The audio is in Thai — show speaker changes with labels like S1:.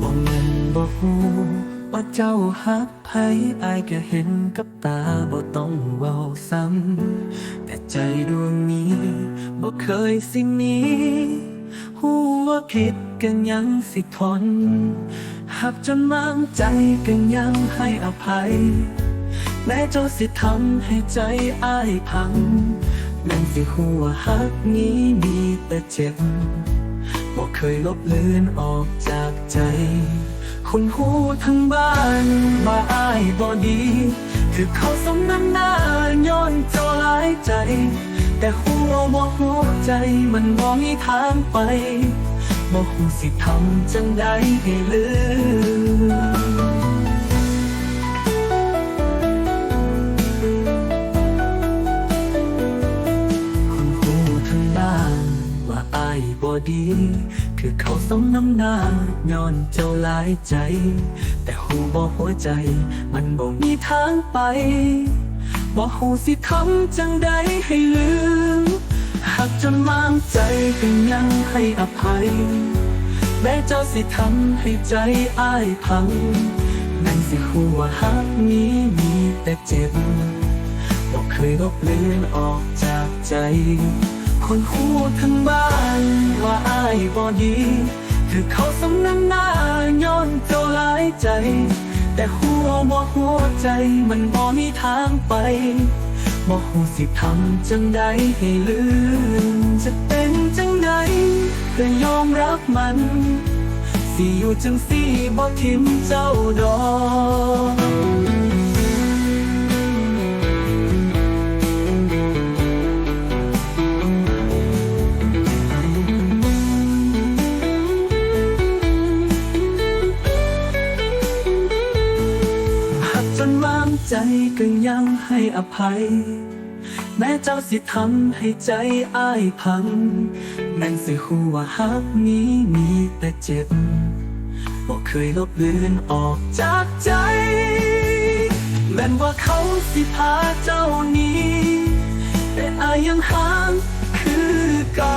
S1: บ่แม่นบ่ฮู้ว่าเจ้าฮักไผอายก็เห็นกับตาบ่ต้องเว้าซ้ำแต่ใจดวงนี้บ่เคยสิมีฮู้ ผิดกันยังสิทนหักจนมั่งใจกันยังให้อภัย แม้เจ้าสิทำให้ใจอ้ายพังแม่นสิฮู้ว่าฮักนี้มีแต่เจ็บบอกเคยลบเลือนออกจากใจ คนหูทั้งบ้านมาอ้ายบอดีคือเขาสมน้ำหน้าย้อนเจ้าหลายใจ แต่หัวบอกหัวใจมันมองมีทางไป บอกหูสิทำจังใดให้ลืมคนหูทั้งบ้านว่าอายบอดี คือเขาสมน้ำหน้าย้อนเจ้าหลายใจ แต่หูบอกหัวใจ มันบ่มีทางไปบอกหูสิทำจังใดให้ลืม จนมั่งใจก็ยังให้อภัย แม้เจ้าสิทำให้ใจอ้ายพังนั่นสิหัวหักนี้มีแต่เจ็บบอกเคยลบเลือนออกจากใจ คนหูทั้งบ้านว่าอ้ายบอดี คือเขาสำนักหน้าย้อนเจ้าหลายใจ แต่หัวบอกหัวใจมันบ่มีทางไป บอกหูสิทำจังใดให้ลืม จะเป็นจังใดก็ยอมรับมัน สิอยู่จังสี่บ่ทิมเจ้าดอก ใจก็ยังให้อภัย แม้เจ้าสิทำให้ใจอ้ายพัง นั่นสิหัวาหักนี้มีแต่เจ็บบอกเคยลบเลือนออกจากใจ แม้ว่าเขาสิพาเจ้านี้ แต่อายยังห่างคือเก่า